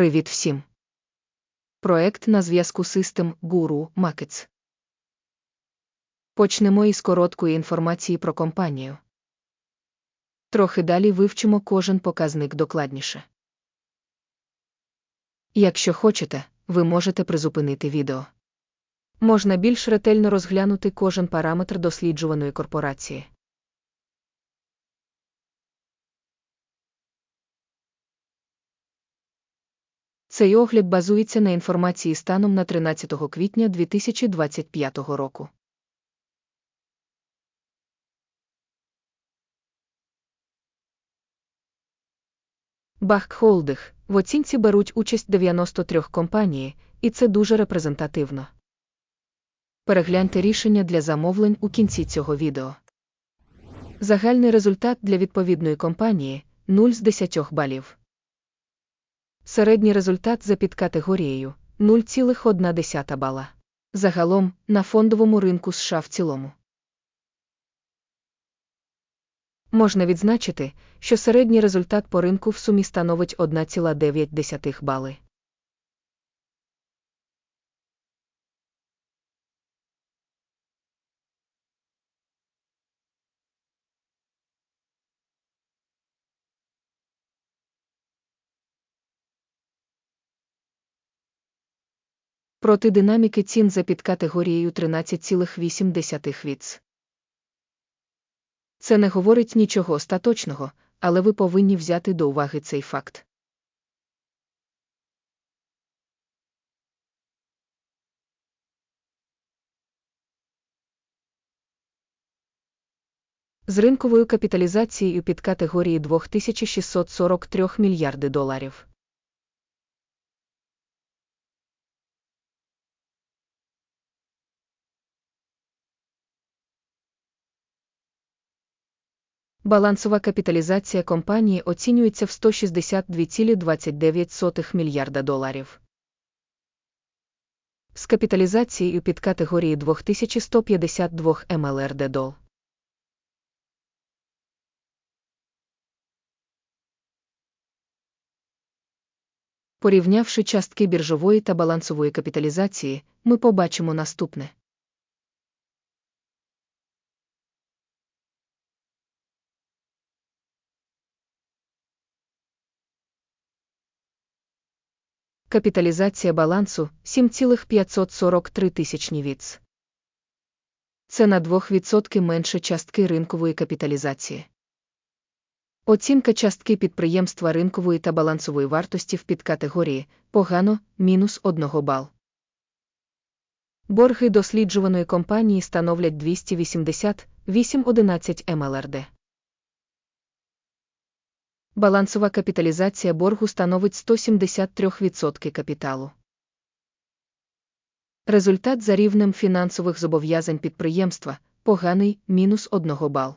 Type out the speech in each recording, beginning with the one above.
Привіт всім! Проект на зв'язку System Guru Markets. Почнемо із короткої інформації про компанію. Трохи далі вивчимо кожен показник докладніше. Якщо хочете, ви можете призупинити відео. Можна більш ретельно розглянути кожен параметр досліджуваної корпорації. Цей огляд базується на інформації станом на 13 квітня 2025 року. Баххолдих в оцінці беруть участь 93 компанії, і це дуже репрезентативно. Перегляньте рішення для замовлень у кінці цього відео. Загальний результат для відповідної компанії 0 з 10 балів. Середній результат за підкатегорією 0,1 бала. Загалом на фондовому ринку США в цілому. Можна відзначити, що середній результат по ринку в сумі становить 1,9 бали. Проти динаміки цін за підкатегорією 13,8 віц. Це не говорить нічого остаточного, але ви повинні взяти до уваги цей факт. З ринковою капіталізацією під категорії 2643 мільярди доларів. Балансова капіталізація компанії оцінюється в 162,29 мільярда доларів. З капіталізацією під категорії 2152 МЛРД дол. Порівнявши частки біржової та балансової капіталізації, ми побачимо наступне. Капіталізація балансу 7,543 тисячні віц. Це на 2% менше частки ринкової капіталізації. Оцінка частки підприємства ринкової та балансової вартості в підкатегорії погано мінус 1 бал. Борги досліджуваної компанії становлять 280,811 МЛРД. Балансова капіталізація боргу становить 173% капіталу. Результат за рівнем фінансових зобов'язань підприємства поганий мінус 1 бал.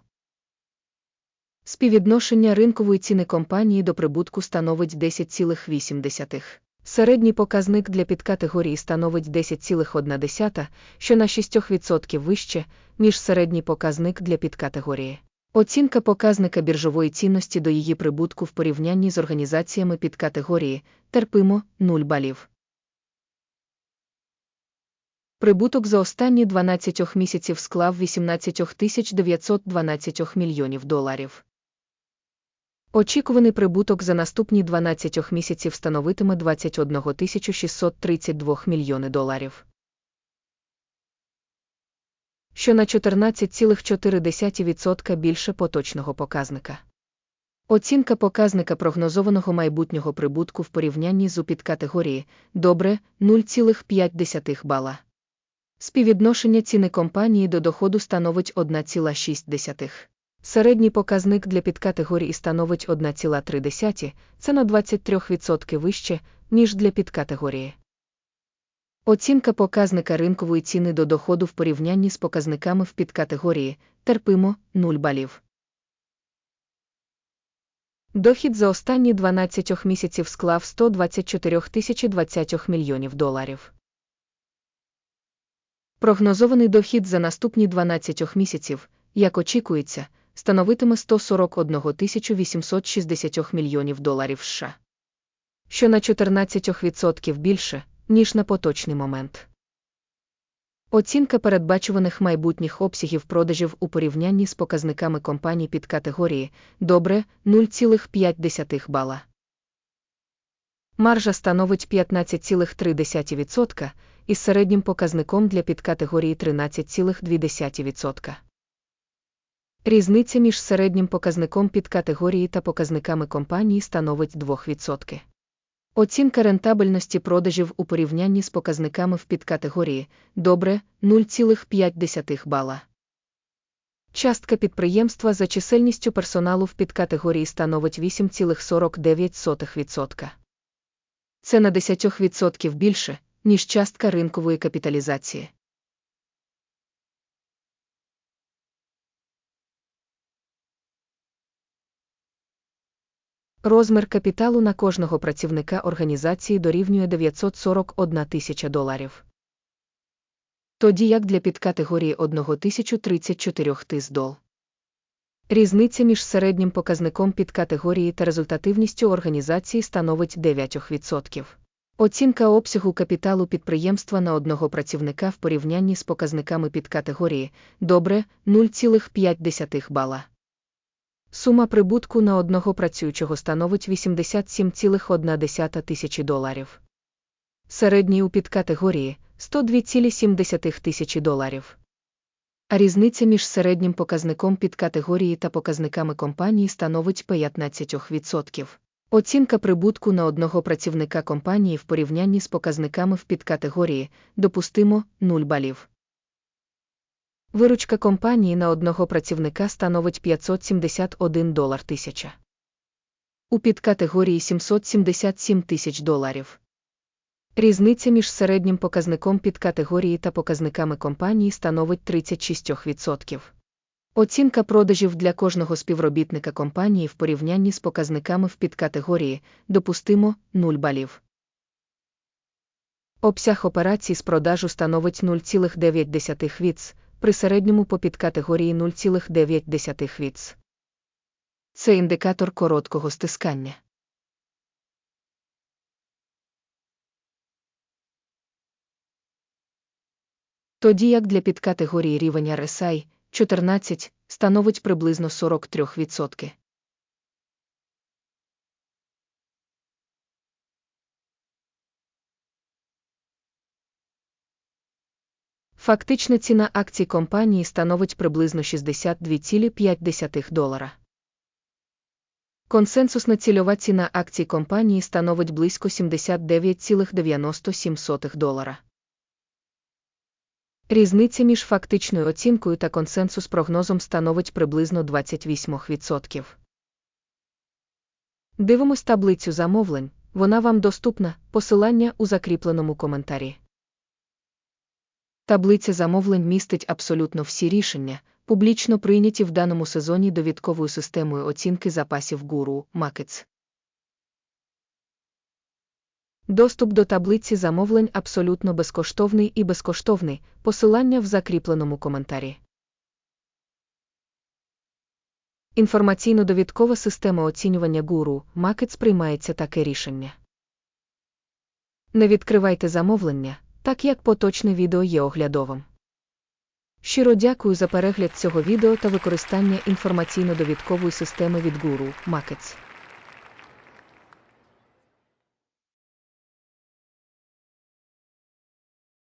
Співвідношення ринкової ціни компанії до прибутку становить 10,8. Середній показник для підкатегорії становить 10,1, що на 6% вище, ніж середній показник для підкатегорії. Оцінка показника біржової цінності до її прибутку в порівнянні з організаціями під категорії терпимо 0 балів. Прибуток за останні 12 місяців склав 18 912 мільйонів доларів. Очікуваний прибуток за наступні 12 місяців становитиме 21 632 мільйони доларів що на 14,4% більше поточного показника. Оцінка показника прогнозованого майбутнього прибутку в порівнянні з підкатегорії добре 0,5 бала. Співвідношення ціни компанії до доходу становить 1,6. Середній показник для підкатегорії становить 1,3, це на 23% вище, ніж для підкатегорії. Оцінка показника ринкової ціни до доходу в порівнянні з показниками в підкатегорії терпимо 0 балів. Дохід за останні 12 місяців склав 124 20 мільйонів доларів. Прогнозований дохід за наступні 12 місяців, як очікується, становитиме 141 860 мільйонів доларів США що на 14% більше, ніж на поточний момент. Оцінка передбачуваних майбутніх обсягів продажів у порівнянні з показниками компаній під категорії добре 0,5 бала. Маржа становить 15,3% із середнім показником для підкатегорії 13,2%. Різниця між середнім показником підкатегорії та показниками компанії становить 2%. Оцінка рентабельності продажів у порівнянні з показниками в підкатегорії добре 0,5 бала. Частка підприємства за чисельністю персоналу в підкатегорії становить 8,49%. Це на 10% більше, ніж частка ринкової капіталізації. Розмір капіталу на кожного працівника організації дорівнює 941 тисяча доларів. Тоді як для підкатегорії 1034 тис дол. Різниця між середнім показником підкатегорії та результативністю організації становить 9%. Оцінка обсягу капіталу підприємства на одного працівника в порівнянні з показниками підкатегорії добре 0,5 бала. Сума прибутку на одного працюючого становить 87,1 тисячі доларів. Середній у підкатегорії 102,7 тисячі доларів. А різниця між середнім показником підкатегорії та показниками компанії становить 15%. Оцінка прибутку на одного працівника компанії в порівнянні з показниками в підкатегорії допустимо 0 балів. Виручка компанії на одного працівника становить 571 долар тисяча. У підкатегорії 777 тисяч доларів. Різниця між середнім показником підкатегорії та показниками компанії становить 36%. Оцінка продажів для кожного співробітника компанії в порівнянні з показниками в підкатегорії допустимо 0 балів. Обсяг операцій з продажу становить 0,9 віц, при середньому по підкатегорії 0,9 віц. Це індикатор короткого стискання. Тоді як для підкатегорії рівень RSI 14 становить приблизно 43%. Фактична ціна акцій компанії становить приблизно 62,5 долара. Консенсусна цільова ціна акцій компанії становить близько 79,97 долара. Різниця між фактичною оцінкою та консенсус прогнозом становить приблизно 28%. Дивимось таблицю замовлень, вона вам доступна, посилання у закріпленому коментарі. Таблиця замовлень містить абсолютно всі рішення, публічно прийняті в даному сезоні довідковою системою оцінки запасів гуру Markets. Доступ до таблиці замовлень абсолютно безкоштовний і безкоштовний, посилання в закріпленому коментарі. Інформаційно-довідкова система оцінювання гуру Markets приймається таке рішення. Не відкривайте замовлення, так як поточне відео є оглядовим. Щиро дякую за перегляд цього відео та використання інформаційно-довідкової системи від Guru Markets.